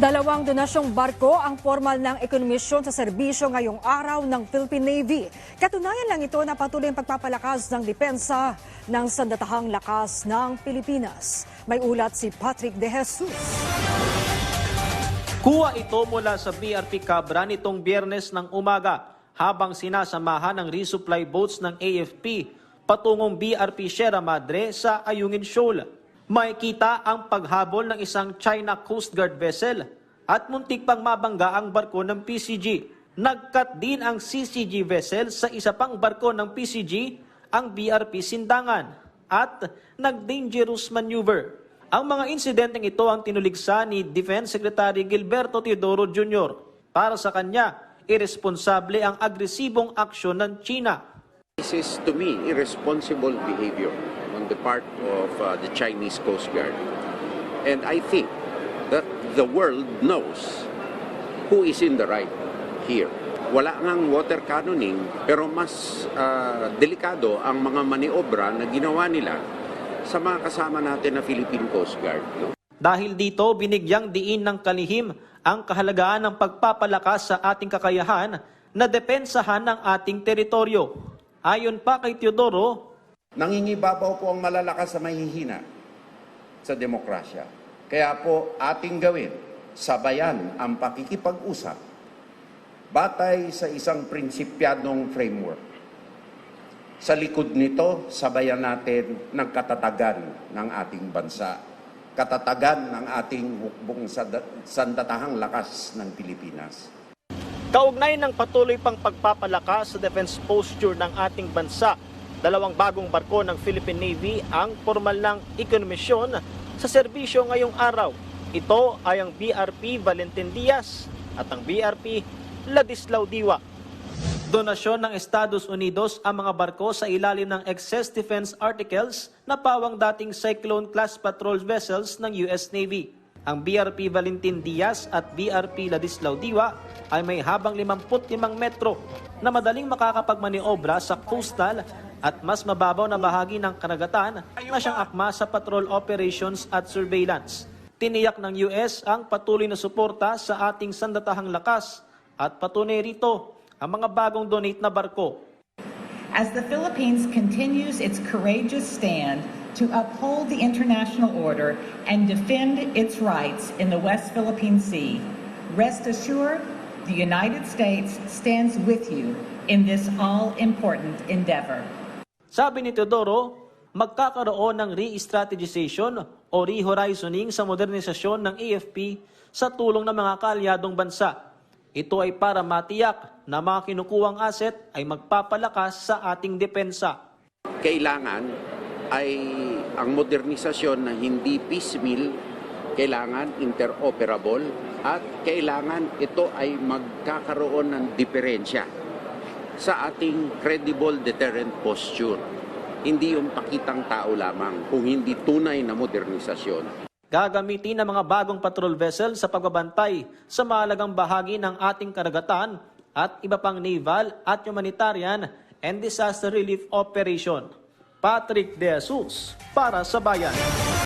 Dalawang donasyong barko ang formal ng ekonomisyon sa serbisyo ngayong araw ng Philippine Navy. Katunayan lang ito na patuloy ang pagpapalakas ng depensa ng sandatahang lakas ng Pilipinas. May ulat si Patrick De Jesus. Kuha ito mula sa BRP Cabra nitong biyernes ng umaga habang sinasamahan ng resupply boats ng AFP patungong BRP Sierra Madre sa Ayungin Shoal. Makikita ang paghabol ng isang China Coast Guard vessel at muntik pang mabangga ang barko ng PCG. Nagkat din ang CCG vessel sa isa pang barko ng PCG, ang BRP Sindangan, at nag-dangerous maneuver. Ang mga insidenteng ito ang tinuligsa ni Defense Secretary Gilberto Teodoro Jr. Para sa kanya, irresponsable ang agresibong aksyon ng China. This is, to me, irresponsible behavior the part of uh, the Chinese Coast Guard. And I think that the world knows who is in the right here. Wala ngang water cannoning, pero mas uh, delikado ang mga maniobra na ginawa nila sa mga kasama natin na Philippine Coast Guard. No? Dahil dito, binigyang diin ng kalihim ang kahalagaan ng pagpapalakas sa ating kakayahan na depensahan ng ating teritoryo. Ayon pa kay Teodoro, Nangingibabaw po ang malalakas sa mahihina sa demokrasya. Kaya po ating gawin, sabayan ang pakikipag-usap batay sa isang prinsipyadong framework. Sa likod nito, sabayan natin ng katatagan ng ating bansa, katatagan ng ating hukbong sandatahang lakas ng Pilipinas. Kaugnay ng patuloy pang pagpapalakas sa defense posture ng ating bansa, dalawang bagong barko ng Philippine Navy ang formal ng ekonomisyon sa serbisyo ngayong araw. Ito ay ang BRP Valentin Diaz at ang BRP Ladislao Diwa. Donasyon ng Estados Unidos ang mga barko sa ilalim ng Excess Defense Articles na pawang dating Cyclone-class patrol vessels ng US Navy. Ang BRP Valentin Diaz at BRP Ladislao Diwa ay may habang 55 metro na madaling makakapagmaniobra sa coastal at mas mababaw na bahagi ng karagatan na siyang akma sa patrol operations at surveillance. Tiniyak ng US ang patuloy na suporta sa ating sandatahang lakas at patunay rito ang mga bagong donate na barko As the Philippines continues its courageous stand to uphold the international order and defend its rights in the West Philippine Sea, rest assured the United States stands with you in this all-important endeavor. Sabi ni Teodoro, magkakaroon ng re-strategization o re-horizoning sa modernisasyon ng AFP sa tulong ng mga kaalyadong bansa. Ito ay para matiyak na mga kinukuwang asset ay magpapalakas sa ating depensa. Kailangan ay ang modernisasyon na hindi piecemeal, kailangan interoperable at kailangan ito ay magkakaroon ng diferensya sa ating credible deterrent posture. Hindi yung pakitang tao lamang, kung hindi tunay na modernisasyon. Gagamitin ng mga bagong patrol vessel sa pagbabantay sa mahalagang bahagi ng ating karagatan at iba pang naval at humanitarian and disaster relief operation. Patrick De Jesus para sa Bayan.